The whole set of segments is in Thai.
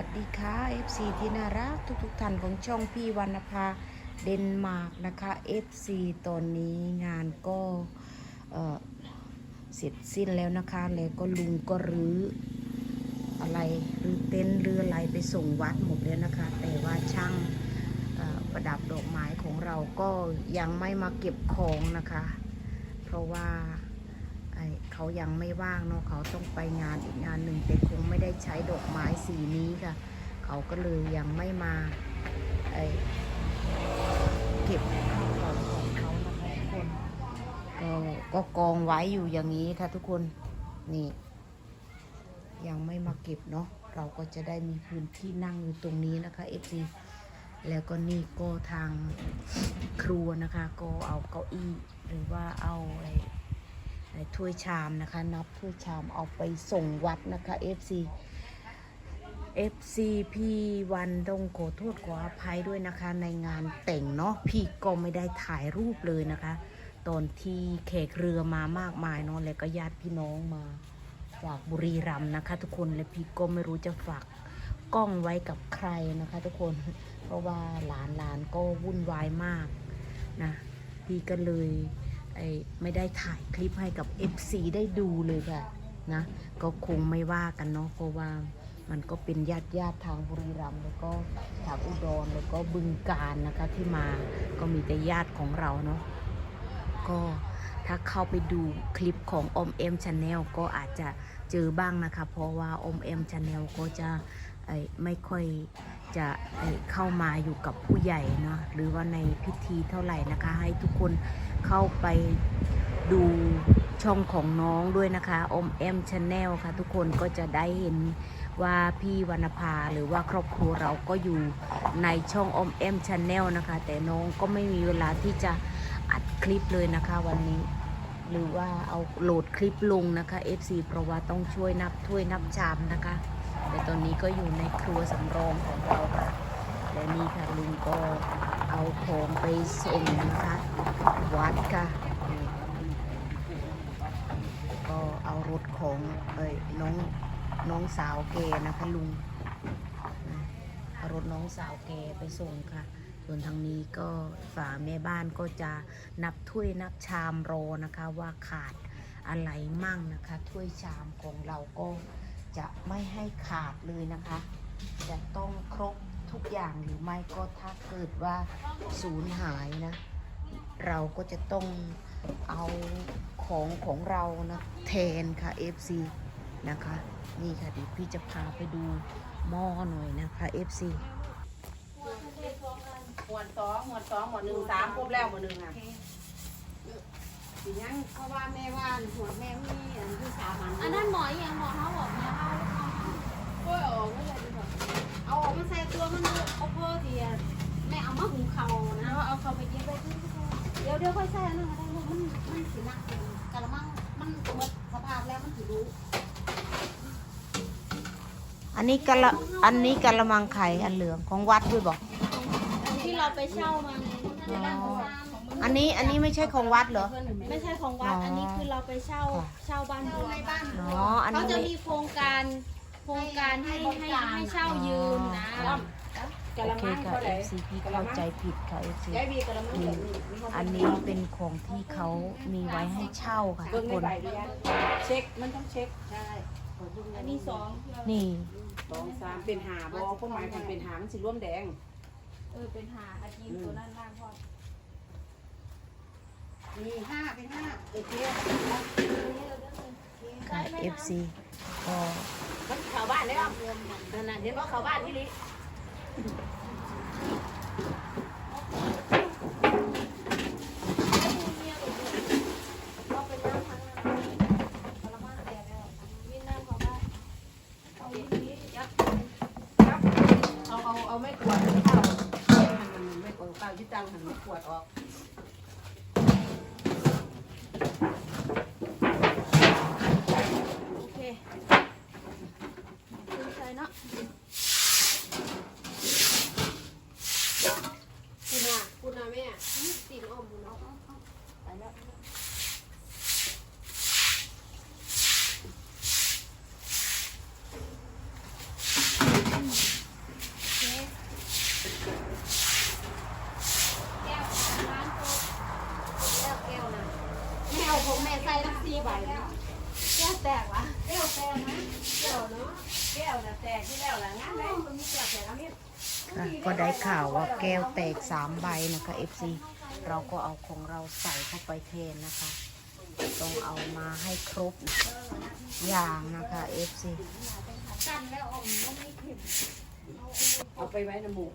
วัสดีค่ะ FC ที่น่ารักทุกๆท่านของช่องพี่วรรณภาเดนมาร์กนะคะ FC ตอนนี้งานก็เสร็จสิ้นแล้วนะคะแล้วก็ลุงก็รื้ออะไรรื้อเต็นท์รื้ออะไรไปส่งวัดหมดแล้วนะคะ แต่ว่าช่างประดับดอกไม้ของเราก็ยังไม่มาเก็บของนะคะ เพราะว่า เขายังไม่ว่างเนาะเขาต้องไปงานอีกงานหนึ่งแต่คงไม่ได้ใช้ดอกไม้สีนี้ค่ะ เขาก็เลยยังไม่มาเก็บข้าวของของเขานะคะทุกคนก็ก็กองไว้อยู่อย่างนี้ค่ะทุกคนนี่ยังไม่มาเก็บเนาะเราก็จะได้มีพื้นที่นั่งอยู่ตรงนี้นะคะ FC แล้วก็นี่ก็ทางครัวนะคะ ก็เอาเก้าอี้หรือว่าเอาอ้ใน ถ้วยชามนะคะ นับถ้วยชามเอาไปส่งวัดนะคะ FC FC พี่วันต้องขอโทษขออภัยด้วยนะคะ ในงานแต่งเนาะพี่ก็ไม่ได้ถ่ายรูปเลยนะคะ ตอนที่แขกเรือมามากมายเนาะแล้วก็ญาติพี่น้องมาจากบุรีรัมย์นะคะ ทุกคนและพี่ก็ไม่รู้จะฝากกล้องไว้กับใครนะคะ ทุกคนเพราะว่าหลานหลานๆก็วุ่นวายมากนะพี่ก็เลย ไม่ได้ถ่ายคลิปให้กับ FC ได้ดูเลยค่ะนะก็คงไม่ว่ากันเนาะเพราะว่ามันก็เป็นญาติญาติทางบุรีรัมย์แล้วก็ทางอุดรแล้วก็บึงการนะคะที่มาก็มีแต่ญาติของเราเนาะก็ถ้าเข้าไปดูคลิปของอมเอ็มชาแนลก็อาจจะเจอบ้างนะคะ เพราะว่าอมเอ็มชาแนลก็จะไอไม่ค่อยจะเข้ามาอยู่กับผู้ใหญ่เนาะหรือว่าในพิธีเท่าไหร่นะคะ ให้ทุกคน เข้าไปดูช่องของน้องด้วยนะคะอมแอมชาแนลค่ะ ทุกคนก็จะได้เห็นว่าพี่วรรณภาหรือว่าครอบครัวเราก็อยู่ในช่องอมแอมชาแนลนะคะ แต่น้องก็ไม่มีเวลาที่จะอัดคลิปเลยนะคะวันนี้ หรือว่าเอาโหลดคลิปลงนะคะ FC เพราะว่าต้องช่วยนับถ้วยนับชามนะคะ แต่ตอนนี้ก็อยู่ในครัวสำรองของเราค่ะและนี่ค่ะลุงก็ เอาของไปส่งนะคะ วัดค่ะ ก็เอารถของเอ้ยน้องน้องสาวแกนะคะลุงเอารถน้องสาวแกไปส่งค่ะ ส่วนทางนี้ก็ฝาแม่บ้านก็จะนับถ้วยนับชามรอนะคะ ว่าขาดอะไรมั่งนะคะ ถ้วยชามของเราก็จะไม่ให้ขาดเลยนะคะ จะต้องครบ ทุกอย่างหรือไม่ก็ถ้าเกิดว่าสูญหายนะ เราก็จะต้องเอาของของเรานะแทนค่ะ FC นะคะ นี่ค่ะเดี๋ยวพี่จะพาไปดูหม้อหน่อยนะคะ FC หมวดสองหมวดสองหมวดหนึ่งสามครบแล้วหมวดหนึ่งอะสิยังเพราะว่าแม่ว่าหัวแม่มีอันที่สามันอันนั้นหมอยังหมอเขาบอกเนี่ยเอากล้วยออกไม่เลยดีกว่า เอาออกมาใส่ตัวมันดูเอาเพื่อที่แม่เอามาหุงเขานะเอาเอาเขาไปเย็บไว้ที่เดี๋ยวเดี๋ยวค่อยใส่อันนึงก็ได้ลูกมันมันสีหนักกะละมังมันหมดสภาพแล้วมันถือรู้อันนี้กะละอันนี้กะละมังไข่อันเหลืองของวัดด้วยบอกที่เราไปเช่ามาไงอ๋ออันนี้อันนี้ไม่ใช่ของวัดเหรอ ไม่ใช่ของวัดอ๋ออัอันนี้คือเราไปเช่าค่ะเช่าบ้านบัวในบ้านอ๋ออันเขานี้จะไม่มีโครงการ โครงการให้ให้ให้เช่ายืมนะอ๋อกะโอละเคมังค่ะเท่าไหร่ FC พี่เข้าใจผิดค่ะ FC ยายบีกะละมังแบบนี้มีความอันนี้เป็นของที่เขามีไว้ให้เช่าค่ะทุเบิ่กงคในนใบด้วยนะเช็คมันต้องเช็คใช่อันนี้สองนี่สองสามเป็นหาบอก็หมายถึงเป็นหามันสิร่วมแดง เออเป็นหาอาจีนตัวนั้นล่างพอมีห้าเป็นห้าโอเคค่ะ FC ก็ มันเข้าบ้านได้ป่ะนั่นน่ะเห็นว่าเข้าบ้านที่ลิเราไปนั่งทางนั้นกระมังแดดแล้ววิ่งนั่งเขาบ้านเอาอย่างนี้ยับเอาเอาเอาไม่ขวดข้าวหันมันไม่ขวดข้าวยึดตังหันไม่ขวดออก โอเคขึ้นใส่เนาะ คุณน่ะคุณน่ะแม่ตีนอ้อมคุณเอาเอาเอาไปแล้ว เผมแก้วแตกวะแก้วแตกนะแก้วเนาะแก้วน่ะแตกที่แล้วล่ะงั้นได้มันมีแก้วแตกแล้วนี่ค่ะก็ได้ข่าวว่าแก้วแตกสามใบนะคะ FC เราก็เอาของเราใส่เข้าไปเทนนะคะ ต้องเอามาให้ครบอย่างนะคะ FC กันแล้วออกมันไม่เข็มเอาไปไว้ในหมู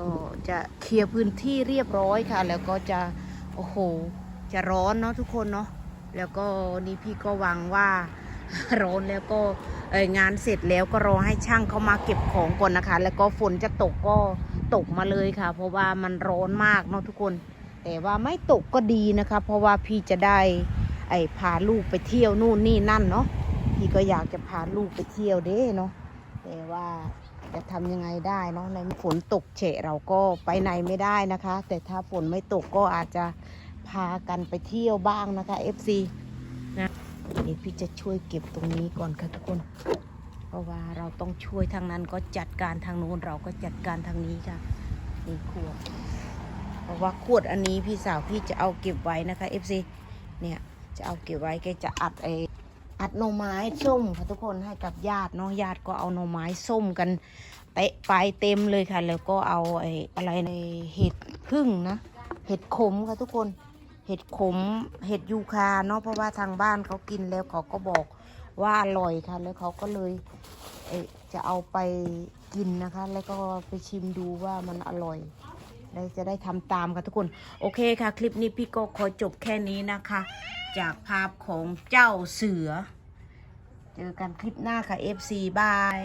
ก็จะเคลียร์พื้นที่เรียบร้อยค่ะ แล้วก็จะโอ้โหจะร้อนเนาะทุกคนเนาะแล้วก็นี่พี่ก็หวังว่าร้อนแล้วก็งานเสร็จแล้วก็รอให้ช่างเขามาเก็บของก่อนนะคะ แล้วก็ฝนจะตกก็ตกมาเลยค่ะ เพราะว่ามันร้อนมากเนาะทุกคน แต่ว่าไม่ตกก็ดีนะคะ เพราะว่าพี่จะได้ไอ้พาลูกไปเที่ยวนู่นนี่นั่นเนาะพี่ก็อยากจะพาลูกไปเที่ยวเด้เนาะแต่ว่า จะทำยังไงได้เนาะในฝนตกเฉะเราก็ไปไหนไม่ได้นะคะ แต่ถ้าฝนไม่ตกก็อาจจะพากันไปเที่ยวบ้างนะคะ FC นะเดี๋ยวพี่จะช่วยเก็บตรงนี้ก่อนค่ะทุกคน เพราะว่าเราต้องช่วยทางนั้นก็จัดการทางโน้นเราก็จัดการทางนี้ค่ะนี่ขวดเพราะว่าขวดอันนี้พี่สาวพี่จะเอาเก็บไว้นะคะ FC เนี่ยจะเอาเก็บไว้แกจะอัดไอ อัดหน่อไม้ส้มค่ะทุกคนให้กับญาติเนาะญาติก็เอาหน่อไม้ส้มกันเตะไปเต็มเลยค่ะ แล้วก็เอาไอ้อะไรในเห็ดพึ่งนะ เห็ดขมค่ะทุกคนเห็ดขมเห็ดยูคาเนาะเพราะว่าทางบ้านเขากินแล้วเขาก็บอกว่าอร่อยค่ะ แล้วเขาก็เลยเอจะเอาไปกินนะคะ แล้วก็ไปชิมดูว่ามันอร่อยได้จะได้ทำตามค่ะทุกคน โอเคค่ะ คลิปนี้พี่ก็ขอจบแค่นี้นะคะ จากภาพของเจ้าเสือ เจอกันคลิปหน้าค่ะ FC บาย